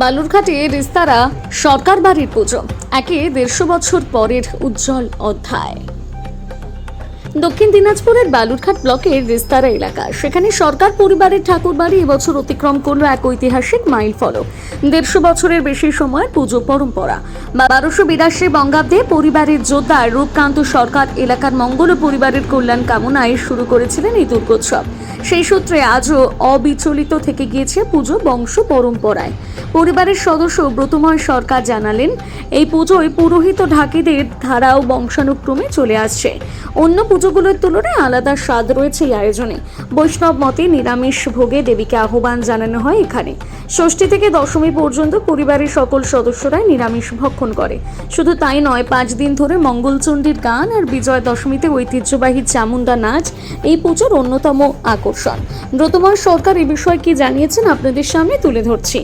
বালুরঘাটে রেস্তারা সরকার বাড়ির পুজো। একে দেড়শো বছর পরের উজ্জ্বল অধ্যায়। দক্ষিণ দিনাজপুরের বালুরঘাট ব্লকের রেস্তারা এলাকা। সেখানে সরকার পরিবারের ঠাকুর বাড়ি এবছর অতিক্রম করল এক ঐতিহাসিক মাইল ফলক। দেড়শো বছরের বেশি সময়ের পুজো পরম্পরা। বারোশো বিরাশি বঙ্গাব্দে পরিবারের যোদ্ধা রূপকান্ত সরকার এলাকার মঙ্গল পরিবারের কল্যাণ কামনায় শুরু করেছিলেন এই দুর্গোৎসব। সেই সূত্রে আজও অবিচলিত থেকে গিয়েছে পুজো বংশ পরম্পরায়। পরিবারের সদস্য ব্রতময় সরকার জানালেন, এই পুজোয় পুরোহিত ঢাকিদের ধারাও বংশানুক্রমে চলে আসছে। অন্য পুজোগুলোর তুলনায় আলাদা স্বাদ রয়েছে এই আয়োজনে। বৈষ্ণব মতে নিরামিষ ভোগে দেবীকে আহ্বান জানানো হয় এখানে। ষষ্ঠী থেকে দশমী পর্যন্ত পরিবারের সকল সদস্যরাই নিরামিষ ভক্ষণ করে। শুধু তাই নয়, পাঁচ দিন ধরে মঙ্গলচণ্ডীর গান আর বিজয় দশমীতে ঐতিহ্যবাহী চামুন্ডা নাচ, এই পুজোর অন্যতম আকর্ষণ। ব্রতময় সরকার এ বিষয়ে কি জানিয়েছেন আপনাদের সামনে তুলে ধরছি।